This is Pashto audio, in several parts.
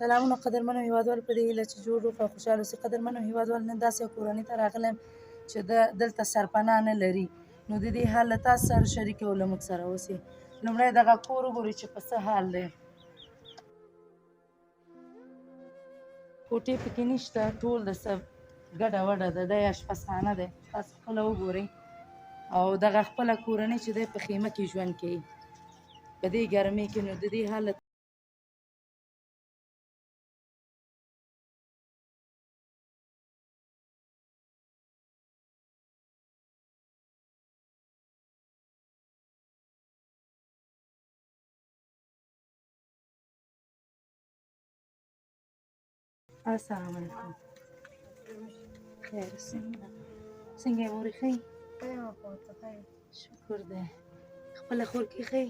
سلامونه قدرمنو هیوادوال په دې هیله چې جوړ روغ او خوشحاله اوسئ. قدرمنو هیوادوال نن داسې یوه کورنۍ ته راغلی یم چې د دلته سرپناه نه لري. نو د دې حال له تاسو سره شریکوو له موږ سره اوسئ. لومړی دغه کور وګورئ چې په څه حال دی. کوټې پکې نشته ټول د څه ګډه وډه ده دا یې اشپزخانه دی تاسو خپله وګورئ. او دغه خپله کورنۍ چې دی په خیمه کې ژوند کوي. په دې ګرمۍ کې نو د دې حالت السلام علیکم. خیر څنګه څنګه یې مورې ښه شکر دی. خپله کور کې ښه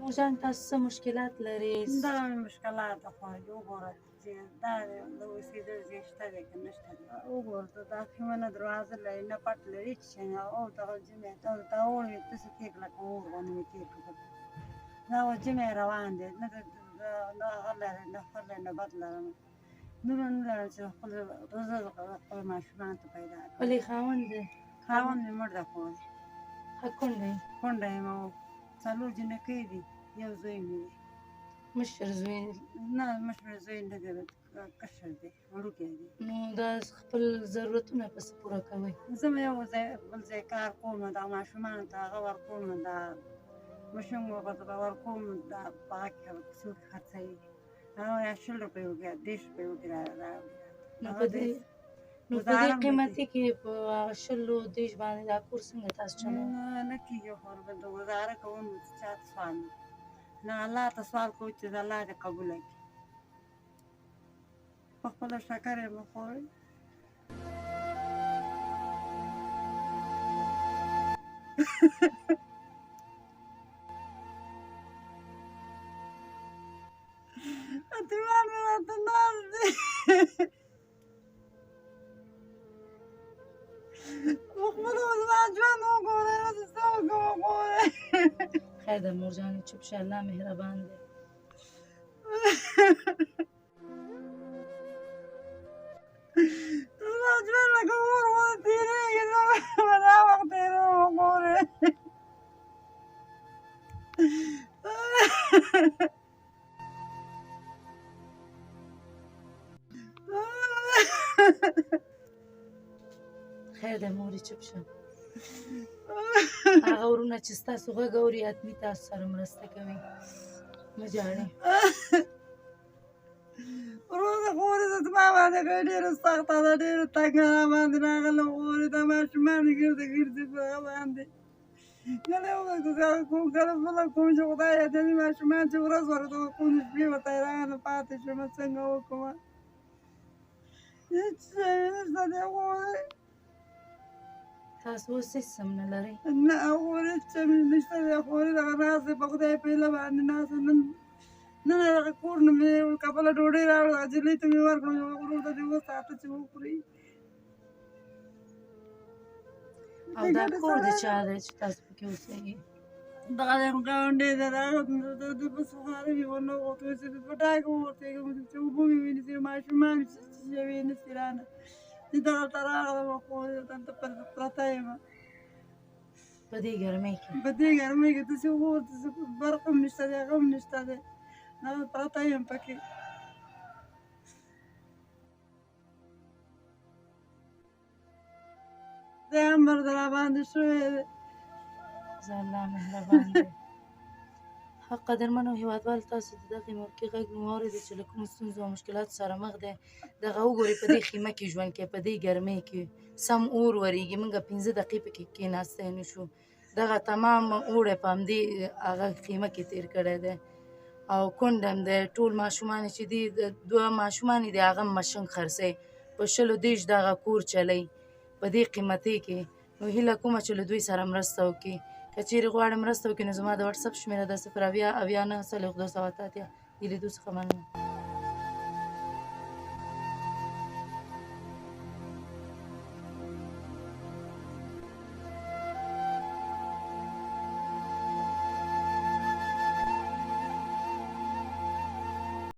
موجان تاسو څه مشکلات لرئ؟ دا مشکلات خو وګوره چې دا د اوسېدل ځای شته دی که نشته دی وګوره ته دا خیمه دروازه لري نه پټ لري چې او دغه جمعې ته ته وړې داسې کېږ لکه اور غوندې مې کېږ دا و جمعې روان دی نه د نه هغه لري نه لري نه بد لرم دومره نه لرم چې خپل رزق خپل ماشومانو ته پیدا کړم خپلې خاوند دی خاوند مې مړ دی خو ښه کونډ دی کونډه یم او څلور جنکۍ دي یو زوی مې دی مشر زوی نه مشر زوی نه دی کشر دی وړوکی دی نو دا خپل ضرورتونه پسې پوره کوئ زه مې یو ځای بل ځای کار کوم دا ماشومانو ته هغه ورکوم دا ورته به ورکوم دا په هغه کې څوک خرڅوي یا شل روپۍ وکړي یا دېرش روپۍ را- نو په دې نو په گزاره دې مې قیمتي کې په شلو دیش باندې دا کور څنګه تاسو چلوئ نه کېږي خو به د ګزاره کوم چې چا ته سوال نه الله ته سوال کوو چې الله دې قبوله کړي په خپله شکر یې مه خورئ اتوان مې څه وکړم وګورئ خیر ده مورجانې چوپ شه الله مهربان دی زما ژوند لکه اور غوندې تېرېږي نو به دا وخت تېروم خیر ده مورې چوپ شه هغه ورونه چې ستاسو غږ اوري حتمي تاسو سره مرسته کوي مه ژاړئ وروسته خورې د زما باندې که ډېره سخته ده ډېره تنګه را باندې راغله خورې دا ماشومان یې ګرځي ګرځي په هغه باندې کله یو ګزاره کوم کله بله کوم چې خدایه دې ماشومان چې ورځ ورته کوم شپې ورته حیرانه پاتې شم څنګه وکړمه هېڅ شی نشته دی خورې تاسو هېڅ هم نه لرئ نه خورې څه نشته خورې دغه ناست دی په خدای په هیله باندې ناست نن نن هغه کور نه مې کپله ډوډۍ راوړه نجلۍ ته مې ورکړه ورور ته دې وساته چې وخوري او دا کور د چا دی چې تاسو پکې اوسېږئ دغه د ګاونډي دی دغه د بس بخاره مې ونه وغوښتل چې د پټاکه وورتېږم چې اوبه مې ونیسي ماشومان چې شوي نسي رانه چې دغلته راغلم خو دلته پر پرته یم په دې ګرمۍ کې په دې ګرمۍ کې داسې اور داسې برق هم نشته دی هغه هم نشته دی دغه پرته یم پکې د امر د راباندې شوی دی زه الله مهربان دی حق قدرمنو هیوادوال تاسو د دغې موقع غږ مو واورېدی چې له کومو ستونزو او مشکلاتو سره مخ دی. دغه وګورئ په دې خیمه کې ژوند کوي په دې ګرمۍ کې سم اور ورېږي موږ پنځه دقیقې پکې کېناستی نه شو. دغه تمام اوړی په همدې هغه خیمه کې تېر کړی دی. او کونډ هم دی ټول ماشومان چې دي دوه ماشومان دي هغه مشنګ خرڅوي. په شلو دېرش دغه کور چلی. په دې قیمتۍ کې نو هیله کومه چې له دوی سره مرسته وکړي که چیرې غواړئ مرسته وکړي نو زما د وټساپ شمېره ده صفر اویا اویا نهه څلوېښت دوه سوه اته اتیا د لیدو څخه مننه